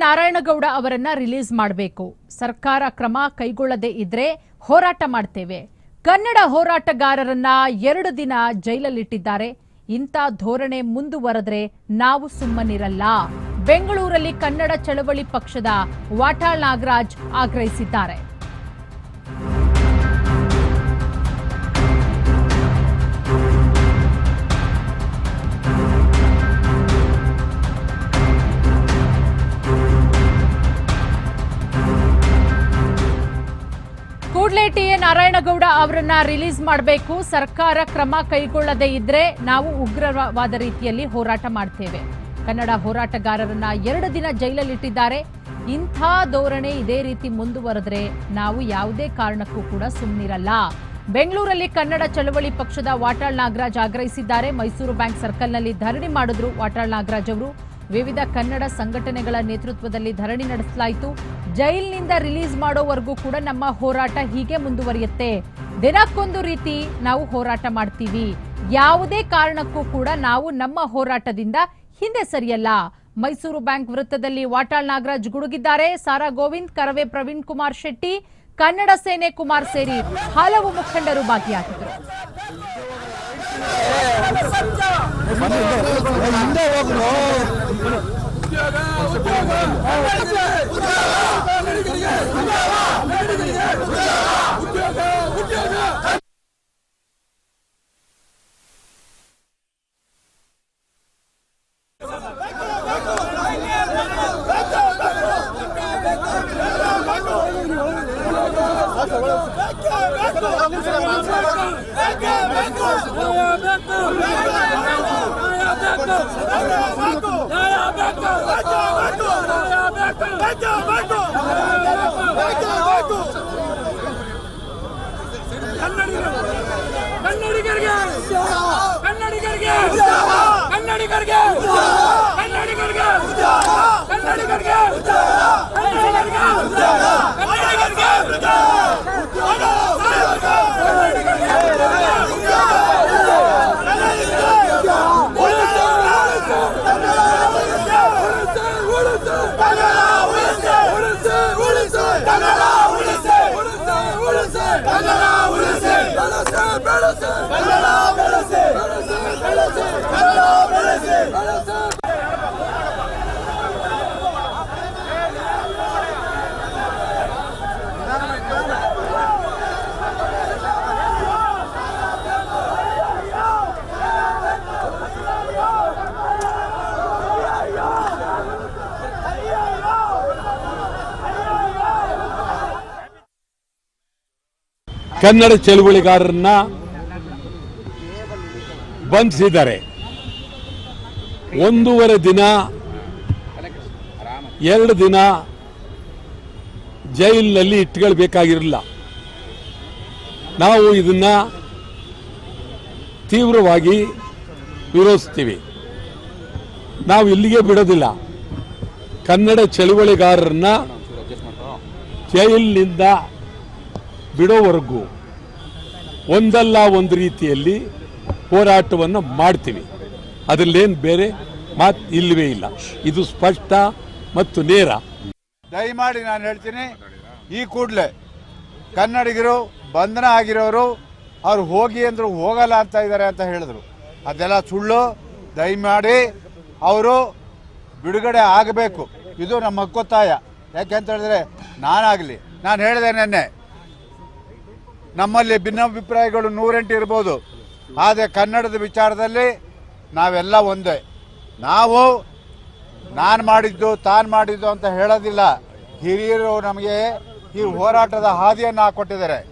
ನಾರಾಯಣಗೌಡ ಅವರನ್ನ ರಿಲೀಸ್ ಮಾಡಬೇಕು. ಸರ್ಕಾರ ಕ್ರಮ ಕೈಗೊಳ್ಳದೇ ಇದ್ರೆ ಹೋರಾಟ ಮಾಡ್ತೇವೆ. ಕನ್ನಡ ಹೋರಾಟಗಾರರನ್ನ ಎರಡು ದಿನ ಜೈಲಲ್ಲಿಟ್ಟಿದ್ದಾರೆ. ಇಂಥ ಧೋರಣೆ ಮುಂದುವರೆದ್ರೆ ನಾವು ಸುಮ್ಮನಿರಲ್ಲ. ಬೆಂಗಳೂರಲ್ಲಿ ಕನ್ನಡ ಚಳವಳಿ ಪಕ್ಷದ ವಾಟಾಳ್ ನಾಗರಾಜ್ ಆಗ್ರಹಿಸಿದ್ದಾರೆ. ಕೂಡಲೇ ಟಿ ಎ ನಾರಾಯಣಗೌಡ ಅವರನ್ನ ರಿಲೀಸ್ ಮಾಡಬೇಕು. ಸರ್ಕಾರ ಕ್ರಮ ಕೈಗೊಳ್ಳದೇ ಇದ್ರೆ ನಾವು ಉಗ್ರವಾದ ರೀತಿಯಲ್ಲಿ ಹೋರಾಟ ಮಾಡ್ತೇವೆ. ಕನ್ನಡ ಹೋರಾಟಗಾರರನ್ನ ಎರಡು ದಿನ ಜೈಲಲ್ಲಿಟ್ಟಿದ್ದಾರೆ. ಇಂಥ ಧೋರಣೆ ಇದೇ ರೀತಿ ಮುಂದುವರೆದ್ರೆ ನಾವು ಯಾವುದೇ ಕಾರಣಕ್ಕೂ ಕೂಡ ಸುಮ್ಮನಿರಲ್ಲ ಬೆಂಗಳೂರಲ್ಲಿ ಕನ್ನಡ ಚಳವಳಿ ಪಕ್ಷದ ವಾಟಾಳ್ ನಾಗರಾಜ್ ಆಗ್ರಹಿಸಿದ್ದಾರೆ. ಮೈಸೂರು ಬ್ಯಾಂಕ್ ಸರ್ಕಲ್ನಲ್ಲಿ ಧರಣಿ ಮಾಡಿದ್ರು ವಾಟಾಳ್ ನಾಗರಾಜ್ ಅವರು. ವಿವಿಧ ಕನ್ನಡ ಸಂಘಟನೆಗಳ ನೇತೃತ್ವದಲ್ಲಿ ಧರಣಿ ನಡೆಸಲಾಯಿತು. ಜೈಲಿನಿಂದ ರಿಲೀಸ್ ಮಾಡೋವರೆಗೂ ಕೂಡ ನಮ್ಮ ಹೋರಾಟ ಹೀಗೆ ಮುಂದುವರಿಯುತ್ತೆ. ದಿನಕ್ಕೊಂದು ರೀತಿ ನಾವು ಹೋರಾಟ ಮಾಡ್ತೀವಿ. ಯಾವುದೇ ಕಾರಣಕ್ಕೂ ಕೂಡ ನಾವು ನಮ್ಮ ಹೋರಾಟದಿಂದ ಹಿಂದೆ ಸರಿಯಲ್ಲ. ಮೈಸೂರು ಬ್ಯಾಂಕ್ ವೃತ್ತದಲ್ಲಿ ವಾಟಾಳ್ ನಾಗರಾಜ್ ಗುಡುಗಿದ್ದಾರೆ. ಸಾರಾ ಗೋವಿಂದ್, ಕರವೇ ಪ್ರವೀಣ್ ಕುಮಾರ್ ಶೆಟ್ಟಿ, ಕನ್ನಡ ಸೇನೆ ಕುಮಾರ್ ಸೇರಿ ಹಲವು ಮುಖಂಡರು ಭಾಗಿಯಾಗಿದ್ದರು. 간다와 그럼. Let's go! ಕನ್ನಡಿಗರಿಗೆ ಕನ್ನಡಿಗರಿಗೆ ಕನ್ನಡಿಗರಿಗೆ ಕನ್ನಡಿಗರಿಗೆ ಕನ್ನಡಿಗರಿಗೆ Balance! ಕನ್ನಡ ಚಳುವಳಿಗಾರರನ್ನ ಬಂಧಿಸಿದ್ದಾರೆ. ಒಂದೂವರೆ ದಿನ, ಎರಡು ದಿನ ಜೈಲಿನಲ್ಲಿ ಇಟ್ಕೊಳ್ಬೇಕಾಗಿರಲಿಲ್ಲ. ನಾವು ಇದನ್ನ ತೀವ್ರವಾಗಿ ವಿರೋಧಿಸ್ತೀವಿ. ನಾವು ಇಲ್ಲಿಗೆ ಬಿಡೋದಿಲ್ಲ. ಕನ್ನಡ ಚಳುವಳಿಗಾರರನ್ನ ಜೈಲಿನಿಂದ ಬಿಡೋವರೆಗೂ ಒಂದಲ್ಲ ಒಂದು ರೀತಿಯಲ್ಲಿ ಹೋರಾಟವನ್ನು ಮಾಡ್ತೀವಿ. ಅದರಲ್ಲೇನು ಬೇರೆ ಮಾತು ಇಲ್ಲವೇ ಇಲ್ಲ. ಇದು ಸ್ಪಷ್ಟ ಮತ್ತು ನೇರ. ದಯಮಾಡಿ ನಾನು ಹೇಳ್ತೀನಿ, ಈ ಕೂಡಲೇ ಕನ್ನಡಿಗರು, ಬಂಧನ ಆಗಿರೋರು, ಅವ್ರು ಹೋಗಿ ಅಂದ್ರು ಹೋಗಲ್ಲ ಅಂತ ಇದ್ದಾರೆ ಅಂತ ಹೇಳಿದ್ರು. ಅದೆಲ್ಲ ಸುಳ್ಳು. ದಯಮಾಡಿ ಅವರು ಬಿಡುಗಡೆ ಆಗಬೇಕು. ಇದು ನಮ್ಮ ಹಕ್ಕೊತ್ತಾಯ ಯಾಕೆ ಅಂತ ಹೇಳಿದ್ರೆ ನಾನಾಗಲಿ. ನಾನು ಹೇಳಿದೆ ನೆನ್ನೆ ನಮ್ಮಲ್ಲಿ ಭಿನ್ನಾಭಿಪ್ರಾಯಗಳು ನೂರೆಂಟು ಇರ್ಬೋದು. ಆದರೆ ಕನ್ನಡದ ವಿಚಾರದಲ್ಲಿ ನಾವೆಲ್ಲ ಒಂದೇ. ನಾವು ನಾನು ಮಾಡಿದ್ದು, ತಾನು ಮಾಡಿದ್ದು ಅಂತ ಹೇಳೋದಿಲ್ಲ. ಹಿರಿಯರು ನಮಗೆ ಈ ಹೋರಾಟದ ಹಾದಿಯನ್ನು ಹಾಕೊಟ್ಟಿದ್ದಾರೆ.